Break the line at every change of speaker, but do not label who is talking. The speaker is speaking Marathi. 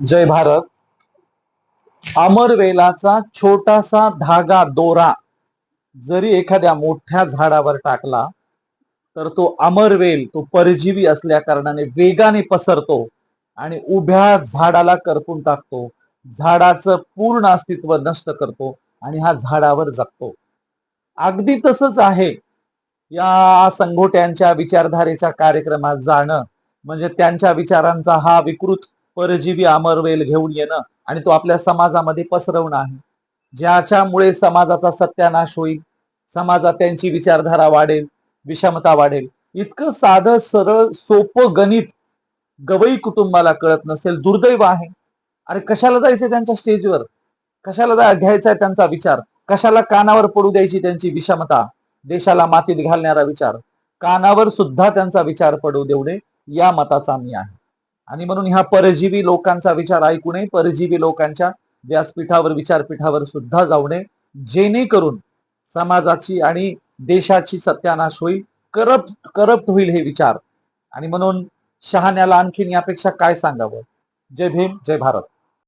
जय भारत. अमरवेलाचा छोटासा धागा दोरा जरी एखाद्या मोठ्या झाडावर टाकला तर तो अमरवेल तो परजीवी असल्या कारणाने वेगाने पसरतो आणि उभ्या झाडाला करपून टाकतो. झाडाचं पूर्ण अस्तित्व नष्ट करतो आणि हा झाडावर जगतो. अगदी तसंच आहे. या संघोट्यांच्या विचारधारेच्या कार्यक्रमात जाणं म्हणजे त्यांच्या विचारांचा हा विकृत परजीवी अमरवेल घेऊन येणं आणि तो आपल्या समाजामध्ये पसरवणं आहे. ज्याच्यामुळे समाजाचा सत्यानाश होईल समाजात त्यांची विचारधारा वाढेल विषमता वाढेल. इतकं साधं सरळ सोपं गणित गवई कुटुंबाला कळत नसेल दुर्दैव आहे. अरे कशाला जायचं त्यांच्या स्टेजवर? कशाला जा- घ्यायचा त्यांचा विचार? कशाला कानावर पडू द्यायची त्यांची विषमता? देशाला मातीत घालणारा विचार. कानावर सुद्धा त्यांचा विचार पडू देऊ नये या मताचा मी आहे. आणि म्हणून ह्या परजीवी लोकांचा विचार ऐकू नये. परजीवी लोकांच्या व्यासपीठावर विचारपीठावर सुद्धा जाऊ नये. जेणेकरून समाजाची आणि देशाची सत्यानाश होईल करप्ट करप्ट होईल हे विचार. आणि म्हणून शहाण्याला आणखीन यापेक्षा काय सांगावं? जय भीम जय भारत.